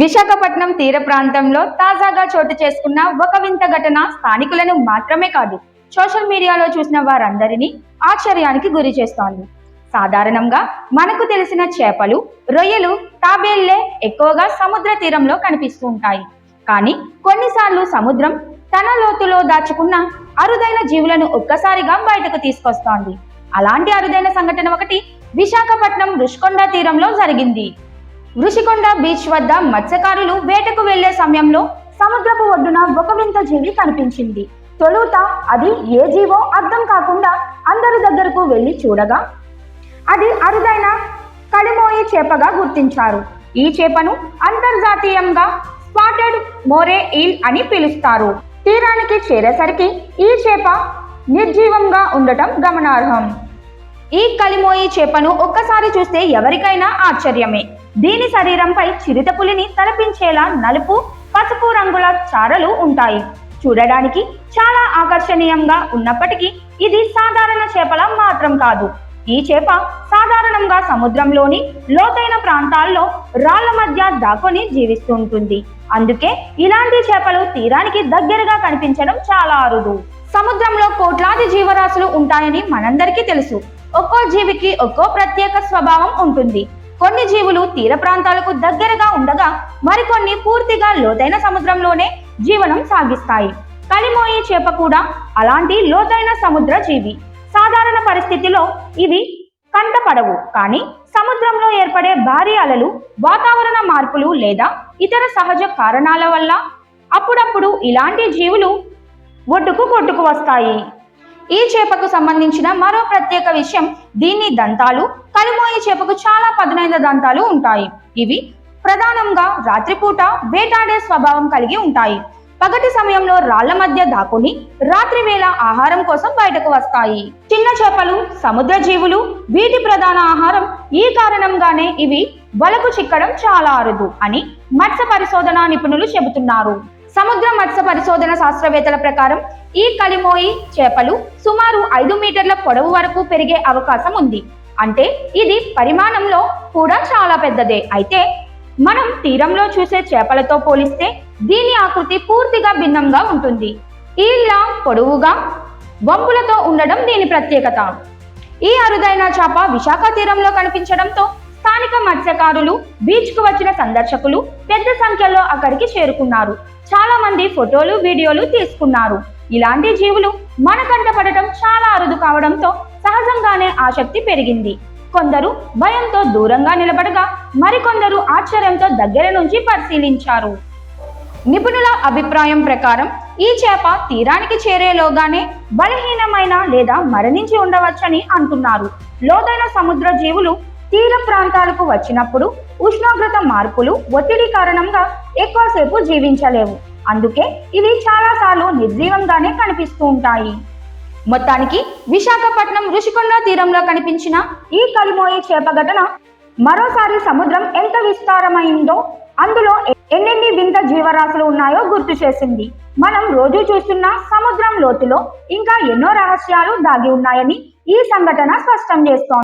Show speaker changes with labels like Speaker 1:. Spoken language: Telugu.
Speaker 1: విశాఖపట్నం తీర ప్రాంతంలో తాజాగా చోటు చేసుకున్న ఒక వింత ఘటన స్థానికులను మాత్రమే కాదు సోషల్ మీడియాలో చూసిన వారందరినీ ఆశ్చర్యానికి గురి చేస్తోంది. సాధారణంగా మనకు తెలిసిన చేపలు రొయ్యలు తాబేళ్ళే ఎక్కువగా సముద్ర తీరంలో కనిపిస్తూ ఉంటాయి. కానీ కొన్నిసార్లు సముద్రం తన లోతులో దాచుకున్న అరుదైన జీవులను ఒక్కసారిగా బయటకు తీసుకొస్తోంది. అలాంటి అరుదైన సంఘటన ఒకటి విశాఖపట్నం రుషికొండ తీరంలో జరిగింది. ఋషికొండ బీచ్ వద్ద మత్స్యకారులు వేటకు వెళ్ళే సమయంలో సముద్రపు ఒడ్డున ఒక వింత జీవి కనిపించింది. తొలుత అది ఏ జీవో అర్థం కాకుండా అందరి దగ్గరకు వెళ్ళి చూడగా అది అరుదైన కలిమోయి చేపగా గుర్తించారు. ఈ చేపను అంతర్జాతీయంగా స్పాటెడ్ మోరే ఈల్ అని పిలుస్తారు. తీరానికి చేరేసరికి ఈ చేప నిర్జీవంగా ఉండటం గమనార్హం. ఈ కలిమోయి చేపను ఒక్కసారి చూస్తే ఎవరికైనా ఆశ్చర్యమే. దీని శరీరంపై చిరుతపులిని తలపించేలా నలుపు పసుపు రంగుల చారలు ఉంటాయి. చూడడానికి చాలా ఆకర్షణీయంగా ఉన్నప్పటికీ ఇది సాధారణ చేపల మాత్రం కాదు. ఈ చేప సాధారణంగా సముద్రంలోని లోతైన ప్రాంతాల్లో రాళ్ళ మధ్య దాక్కుని జీవిస్తుంటుంది. అందుకే ఇలాంటి చేపలు తీరానికి దగ్గరగా కనిపించడం చాలా అరుదు. సముద్రంలో కోట్లాది జీవరాశులు ఉంటాయని మనందరికీ తెలుసు. ఒక్కో జీవికి ఒక్కో ప్రత్యేక స్వభావం ఉంటుంది. కొన్ని జీవులు తీర ప్రాంతాలకు దగ్గరగా ఉండగా మరికొన్ని పూర్తిగా లోతైన సముద్రంలోనే జీవనం సాగిస్తాయి. కలిమోయి చేప కూడా అలాంటి లోతైన సముద్ర జీవి. సాధారణ పరిస్థితిలో ఇవి కంటపడవు. కానీ సముద్రంలో ఏర్పడే భారీ అలలు వాతావరణ మార్పులు లేదా ఇతర సహజ కారణాల వల్ల అప్పుడప్పుడు ఇలాంటి జీవులు ఒడ్డుకు కొట్టుకు వస్తాయి. ఈ చేపకు సంబంధించిన మరో ప్రత్యేక విషయం దీని దంతాలు కలిమోయి చేపకు చాలా పదునైన దంతాలు ఉంటాయి. ఇవి ప్రధానంగా రాత్రిపూట వేటాడే స్వభావం కలిగి ఉంటాయి. పగటి సమయంలో రాళ్ళ మధ్య దాక్కుని రాత్రి వేళ ఆహారం కోసం బయటకు వస్తాయి. చిన్న చేపలు సముద్ర జీవులు వీటి ప్రధాన ఆహారం ఈ కారణంగానే ఇవి వలకు చిక్కడం చాలా అరుదు అని మత్స్య పరిశోధన నిపుణులు చెబుతున్నారు. సముద్ర మత్స్య పరిశోధన శాస్త్రవేత్తల ప్రకారం ఈ కలిమోయి చేపలు సుమారు ఐదు మీటర్ల పొడవు వరకు పెరిగే అవకాశం ఉంది. అంటే ఇది పరిమాణంలో కూడా చాలా పెద్దదే. అయితే మనం తీరంలో చూసే చేపలతో పోలిస్తే దీని ఆకృతి పూర్తిగా భిన్నంగా ఉంటుంది. ఈళ్ళ పొడవుగా వంపులతో ఉండడం దీని ప్రత్యేకత. ఈ అరుదైన చేప విశాఖ తీరంలో కనిపించడంతో స్థానిక మత్స్యకారులు బీచ్కు వచ్చిన సందర్శకులు పెద్ద సంఖ్యలో అక్కడికి చేరుకున్నారు. చాలా మంది ఫోటోలు వీడియోలు తీసుకున్నారు. ఇలాంటి జీవులు మన కంట పడటం చాలా అరుదు కావడంతో సహజంగానే ఆసక్తి పెరిగింది. కొందరు భయంతో దూరంగా నిలబడగా మరికొందరు ఆశ్చర్యంతో దగ్గర నుంచి పరిశీలించారు. నిపుణుల అభిప్రాయం ప్రకారం ఈ చేప తీరానికి చేరేలోగానే బలహీనమైన లేదా మరణించి ఉండవచ్చని అంటున్నారు. లోతైన సముద్ర జీవులు తీర ప్రాంతాలకు వచ్చినప్పుడు ఉష్ణోగ్రత మార్పులు ఒత్తిడి కారణంగా ఎక్కువసేపు జీవించలేవు. అందుకే ఇవి చాలాసార్లు నిర్జీవంగానే కనిపిస్తూ ఉంటాయి. మొత్తానికి విశాఖపట్నం ఋషికొండ తీరంలో కనిపించిన ఈ కలిమోయి చేప ఘటన మరోసారి సముద్రం ఎంత విస్తారమైందో అందులో ఎన్నెన్ని వింత జీవరాశులు ఉన్నాయో గుర్తు చేసింది. మనం రోజు చూస్తున్న సముద్రం లోతులో ఇంకా ఎన్నో రహస్యాలు దాగి ఉన్నాయని ఈ సంఘటన స్పష్టం చేస్తోంది.